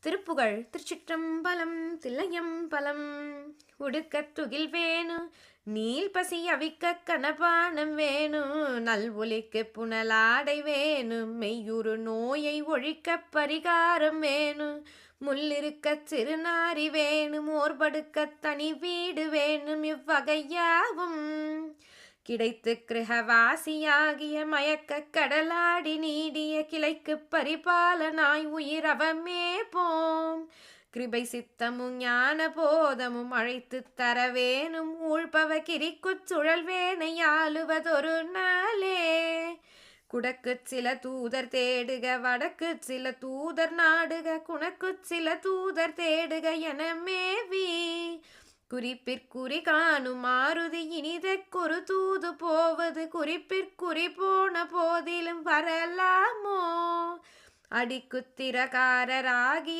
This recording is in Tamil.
திருப்புகழ் திருச்சிற்றம்பலம் தில்லையம்பலம். உடுக்கத் துகில் வேணு நீல் பசி அவிக்க கனபானம் வேணு. நல் ஒலிக்கு புனலாடை வேணு மெய்யுறு நோயை ஒழிக்க பரிகாரம் வேணு. முள்ளிருக்கச் சிறுநாரி வேணும் ஓர்படுக்க தனி வீடு வேணும். இவ்வகையாவும் கிடைத்து கிரகவாசியாகிய மயக்க கடலாடி நீடிய கிளைக்கு பரிபாலனாய் உயிரவமே போம். கிருபை சித்தமும் ஞான போதமும் அழைத்து தரவேனும் ஊழ்பவ கிரிக்குச் சுழல்வேனை ஆளுவதொரு நாளே. குடக்கு சில தூதர் தேடுக வடக்கு சில தூதர் நாடுக குணக்கு சில தூதர் தேடுக என மேவி. குறிப்பிற்குறி காணும் மாருதி இனிதற்கொரு தூது குறிப்பிற்குறி போன போதிலும் வரலாமோ? அடிக்குத்திரகாரராகி